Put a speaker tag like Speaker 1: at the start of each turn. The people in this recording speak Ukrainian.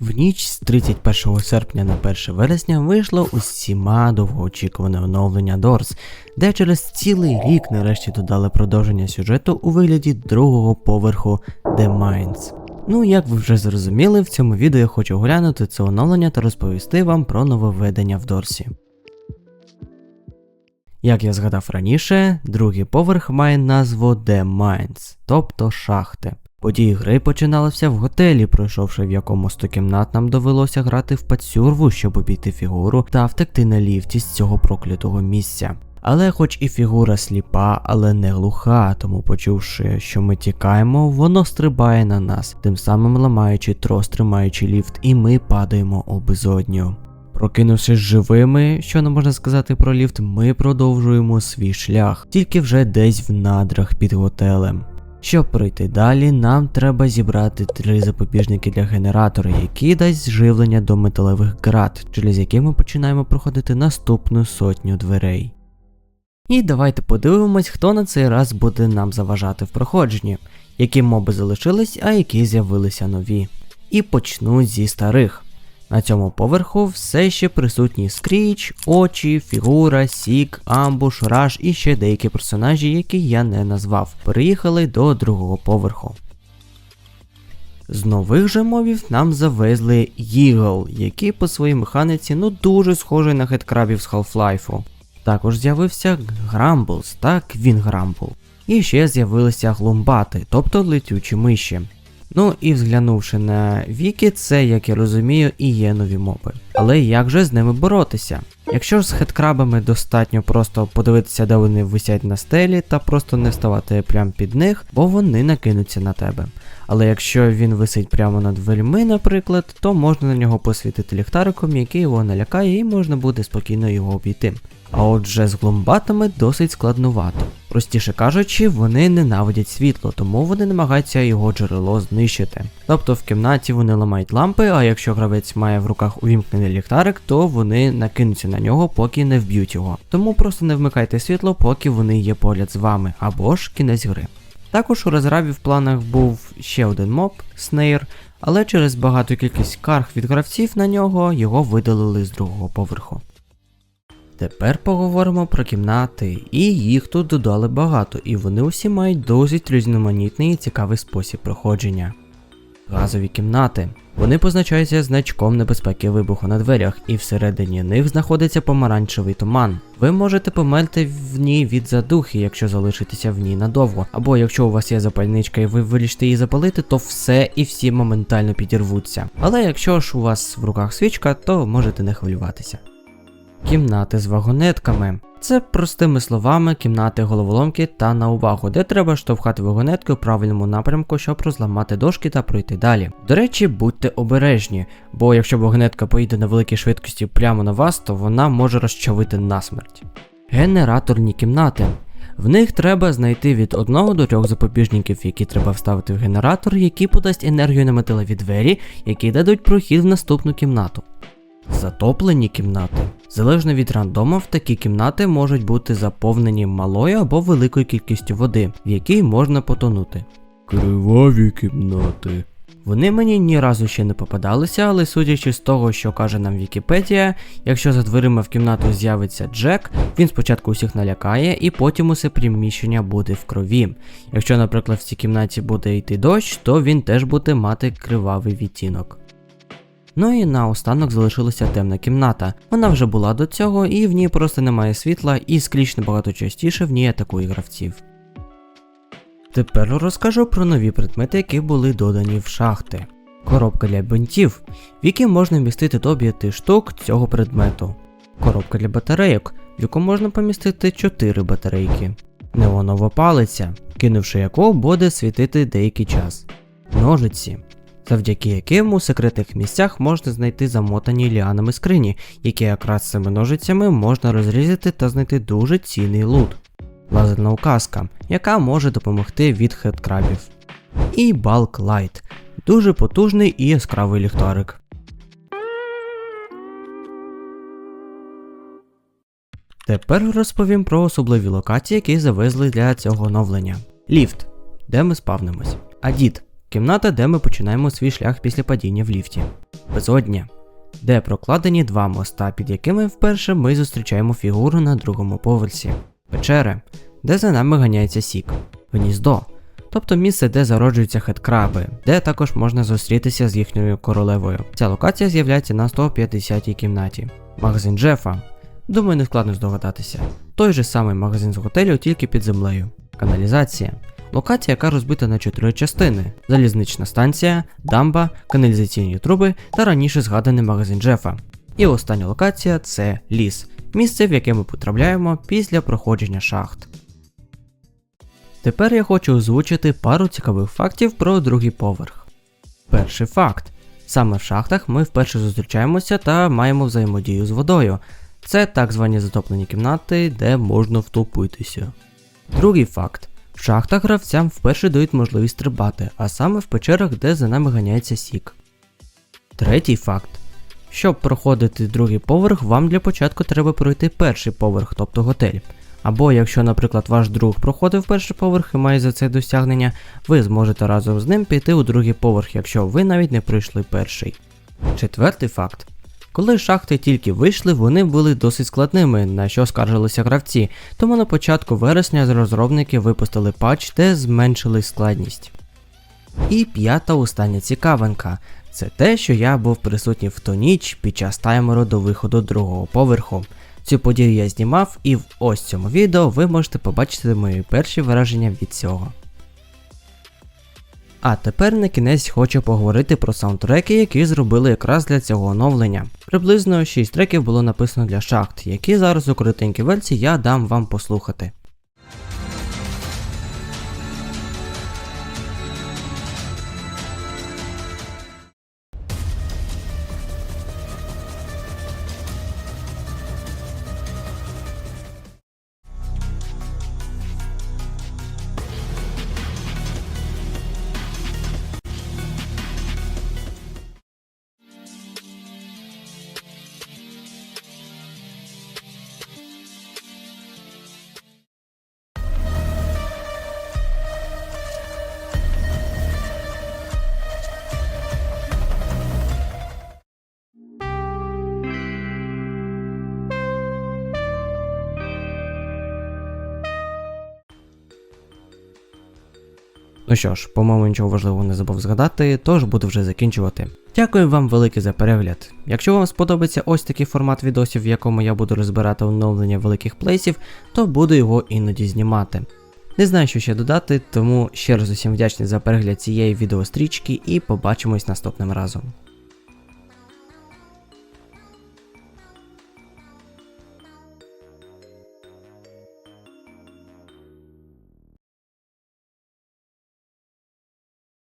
Speaker 1: В ніч з 31 серпня на 1 вересня вийшло усіма довгоочікуване оновлення Doors, де через цілий рік нарешті додали продовження сюжету у вигляді другого поверху The Mines. Ну, як ви вже зрозуміли, в цьому відео я хочу оглянути це оновлення та розповісти вам про нововведення в Дорсі. Як я згадав раніше, другий поверх має назву The Mines, тобто шахти. Події гри починалися в готелі, пройшовши в якому стокімнат нам довелося грати в пацюрву, щоб обійти фігуру та втекти на ліфті з цього проклятого місця. Але хоч і фігура сліпа, але не глуха, тому почувши, що ми тікаємо, воно стрибає на нас, тим самим ламаючи трос, тримаючи ліфт, і ми падаємо у безодню. Прокинувшись живими, що не можна сказати про ліфт, ми продовжуємо свій шлях, тільки вже десь в надрах під готелем. Щоб пройти далі, нам треба зібрати три запобіжники для генератора, які дасть живлення до металевих град, через які ми починаємо проходити наступну сотню дверей. І давайте подивимось, хто на цей раз буде нам заважати в проходженні, які моби залишились, а які з'явилися нові. І почну зі старих. На цьому поверху все ще присутні скріч, очі, фігура, сік, амбуш, раш і ще деякі персонажі, які я не назвав, переїхали до другого поверху. З нових же мовів нам завезли Їгл, який по своїй механіці ну дуже схожий на хедкрабів з Half-Life. Також з'явився Грамблс та Квін Грамбл. І ще з'явилися глумбати, тобто летючі миші. Ну і взглянувши на Віки, це, як я розумію, і є нові моби. Але як же з ними боротися? Якщо ж з хедкрабами достатньо просто подивитися, де вони висять на стелі, та просто не вставати прямо під них, бо вони накинуться на тебе. Але якщо він висить прямо над дверьми, наприклад, то можна на нього посвітити ліхтариком, який його налякає, і можна буде спокійно його обійти. А отже, з глумбатами досить складнувато. Простіше кажучи, вони ненавидять світло, тому вони намагаються його джерело знищити. Тобто в кімнаті вони ламають лампи, а якщо гравець має в руках увімкнений ліхтарик, то вони накинуться на нього, поки не вб'ють його. Тому просто не вмикайте світло, поки вони є поряд з вами, або ж кінець гри. Також у розрабі в планах був ще один моб Снейр, але через багату кількість карг від гравців на нього його видалили з другого поверху. Тепер поговоримо про кімнати, і їх тут додали багато, і вони усі мають досить різноманітний і цікавий спосіб проходження. Газові кімнати. Вони позначаються значком небезпеки вибуху на дверях, і всередині них знаходиться помаранчевий туман. Ви можете померти в ній від задухи, якщо залишитеся в ній надовго. Або якщо у вас є запальничка і ви вирішите її запалити, то все і всі моментально підірвуться. Але якщо ж у вас в руках свічка, то можете не хвилюватися. Кімнати з вагонетками. Це простими словами кімнати головоломки та на увагу, де треба штовхати вагонетки у правильному напрямку, щоб розламати дошки та пройти далі. До речі, будьте обережні, бо якщо вагонетка поїде на великій швидкості прямо на вас, то вона може розчавити насмерть. Генераторні кімнати. В них треба знайти від одного до трьох запобіжників, які треба вставити в генератор, який подасть енергію на металеві двері, які дадуть прохід в наступну кімнату. Затоплені кімнати. Залежно від рандомів, такі кімнати можуть бути заповнені малою або великою кількістю води, в якій можна потонути. Криваві кімнати. Вони мені ні разу ще не попадалися, але судячи з того, що каже нам Вікіпедія, якщо за дверима в кімнату з'явиться Джек, він спочатку усіх налякає, і потім усе приміщення буде в крові. Якщо, наприклад, в цій кімнаті буде йти дощ, то він теж буде мати кривавий відтінок. Ну і наостанок залишилася темна кімната. Вона вже була до цього, і в ній просто немає світла, і скрізь набагато частіше в ній атакує гравців. Тепер розкажу про нові предмети, які були додані в шахти. Коробка для бинтів, в якій можна вмістити до 5 штук цього предмету. Коробка для батарейок, в яку можна помістити 4 батарейки. Неонова палиця, кинувши яку буде світити деякий час. Ножиці, завдяки яким у секретних місцях можна знайти замотані ліанами скрині, які якраз цими ножицями можна розрізати та знайти дуже цінний лут. Лазерна указка, яка може допомогти від хедкрабів. І Bulk Light дуже потужний і яскравий ліхтарик. Тепер розповім про особливі локації, які завезли для цього оновлення. Ліфт, де ми спавнимось. Адіт кімната, де ми починаємо свій шлях після падіння в ліфті. безодня, де прокладені два моста, під якими вперше ми зустрічаємо фігуру на другому поверсі, печери, де за нами ганяється сік, гніздо, тобто місце, де зароджуються хедкраби, де також можна зустрітися з їхньою королевою. Ця локація з'являється на 150-й кімнаті. Магазин Джефа. Думаю, не складно здогадатися. Той же самий магазин з готелю, тільки під землею. Каналізація. Локація, яка розбита на чотири частини: залізнична станція, дамба, каналізаційні труби та раніше згаданий магазин Джефа. І остання локація це ліс, місце, в яке ми потрапляємо після проходження шахт. Тепер я хочу озвучити пару цікавих фактів про другий поверх. Перший факт. Саме в шахтах ми вперше зустрічаємося та маємо взаємодію з водою. Це так звані затоплені кімнати, де можна втопитися. Другий факт. В шахтах гравцям вперше дають можливість стрибати, а саме в печерах, де за нами ганяється сік. Третій факт. Щоб проходити другий поверх, вам для початку треба пройти перший поверх, тобто готель. Або якщо, наприклад, ваш друг проходив перший поверх і має за це досягнення, ви зможете разом з ним піти у другий поверх, якщо ви навіть не пройшли перший. Четвертий факт. Коли шахти тільки вийшли, вони були досить складними, на що скаржилися гравці, тому на початку вересня розробники випустили патч, де зменшили складність. І п'ята остання цікавинка. Це те, що я був присутній в ту ніч під час таймеру до виходу другого поверху. Цю подію я знімав, і в ось цьому відео ви можете побачити мої перші враження від цього. А тепер на кінець хочу поговорити про саундтреки, які зробили якраз для цього оновлення. Приблизно 6 треків було написано для шахт, які зараз у коротенькій версії я дам вам послухати. Ну що ж, по-моєму, нічого важливого не забув згадати, тож буду вже закінчувати. Дякую вам велике за перегляд. Якщо вам сподобається ось такий формат відосів, в якому я буду розбирати оновлення великих плейсів, то буду його іноді знімати. Не знаю, що ще додати, тому ще раз усім вдячний за перегляд цієї відеострічки і побачимось наступним разом.